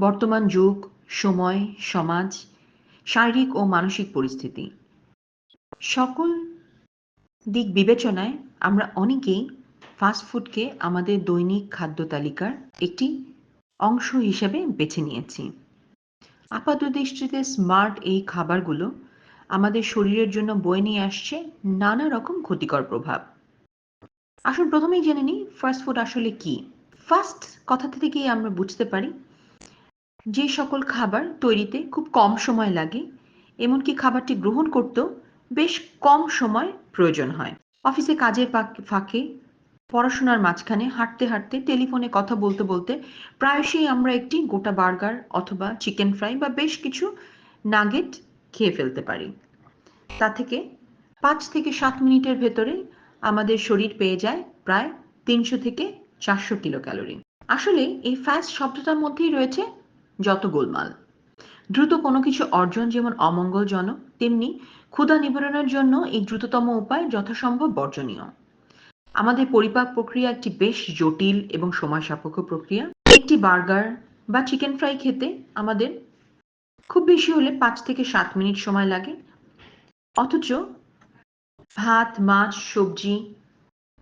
বর্তমান যুগ, সময়, সমাজ, শারীরিক ও মানসিক পরিস্থিতি। সকল দিক বিবেচনায় আমরা অনেকেই ফাস্টফুডকে আমাদের দৈনিক খাদ্য তালিকার একটি অংশ হিসেবে বেছে নিয়েছি। আপাত দৃষ্টিতে স্মার্ট এই খাবারগুলো আমাদের শরীরের জন্য বয়ে নিয়ে আসছে নানা রকম ক্ষতিকর প্রভাব। আসুন প্রথমেই জেনে নিই ফাস্টফুড আসলে কি। ফাস্ট কথা থেকেই আমরা বুঝতে পারি যে সকল খাবার তৈরিতে খুব কম সময় লাগে, এমনকি খাবারটি গ্রহণ করতেও বেশ কম সময় প্রয়োজন হয়। অফিসে কাজের ফাঁকে, পড়াশোনার মাঝখানে হাঁটতে হাঁটতে টেলিফোনে কথা বলতে বলতে প্রায়শই আমরা একটি গোটা বার্গার অথবা চিকেন ফ্রাই বা বেশ কিছু নাগেট খেয়ে ফেলতে পারি। তা থেকে পাঁচ থেকে সাত মিনিটের ভেতরে আমাদের শরীর পেয়ে যায় প্রায় তিনশো থেকে চারশো কিলো ক্যালোরি আসলে এই ফাস্ট শব্দটার মধ্যেই রয়েছে যত গোলমাল। দ্রুত কোনো কিছু অর্জন যেমন অমঙ্গলজনক, তেমনি ক্ষুধা নিবারণের জন্য এই দ্রুততম উপায় যথাসম্ভব বর্জনীয়। আমাদের পরিপাক প্রক্রিয়া একটি বেশ জটিল এবং সময় সাপেক্ষ প্রক্রিয়া। একটি বার্গার বা চিকেন ফ্রাই খেতে আমাদের খুব বেশি হলে পাঁচ থেকে সাত মিনিট সময় লাগে। অথচ ভাত, মাছ, সবজি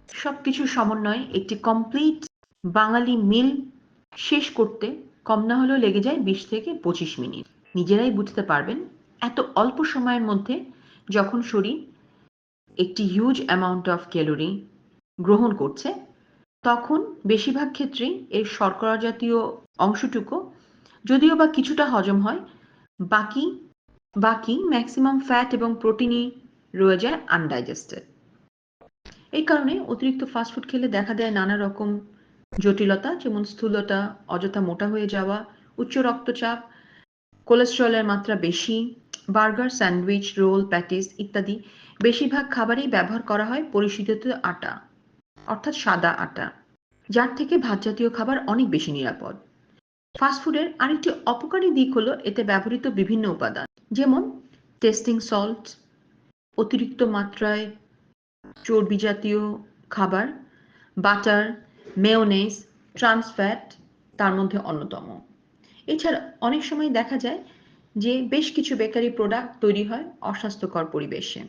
সবকিছুর সমন্বয়ে একটি কমপ্লিট বাঙালি মিল শেষ করতে কম না হলেও লেগে যায় বিশ থেকে পঁচিশ মিনিট। নিজেরাই বুঝতে পারবেন, এত অল্প সময়ের মধ্যে যখন শরীর একটি হিউজ অ্যামাউন্ট অফ ক্যালোরি গ্রহণ করছে, তখন বেশিরভাগ ক্ষেত্রেই এর শর্করা জাতীয় অংশটুকু, যদিও বা কিছুটা হজম হয়, বাকি বাকি ম্যাক্সিমাম ফ্যাট এবং প্রোটিনই রয়ে যায় আনডাইজেস্টেড এই কারণে অতিরিক্ত ফাস্টফুড খেলে দেখা দেয় নানা রকম জটিলতা, যেমন স্থূলতা, অযথা মোটা হয়ে যাওয়া, উচ্চ রক্তচাপ, কোলেস্টেরলের মাত্রা বেশি, বার্গার স্যান্ডউইচ, রোল, প্যাটিস ইত্যাদি। বেশিরভাগ খাবারেই ব্যবহার করা হয় পরিশোধিত আটা, অর্থাৎ সাদা আটা, যার থেকে ভাত জাতীয় খাবার অনেক বেশি নিরাপদ। ফাস্টফুডের আরেকটি অপকারী দিক হলো এতে ব্যবহৃত বিভিন্ন উপাদান, যেমন টেস্টিং সল্ট অতিরিক্ত মাত্রায় চর্বি জাতীয় খাবার বাটার মেয়োনেজ ট্রান্সফ্যাট তার মধ্যে অন্যতম। এছাড়া অনেক সময় দেখা যায় যে বেশ কিছু বেকারি প্রোডাক্ট তৈরি হয় অস্বাস্থ্যকর পরিবেশে।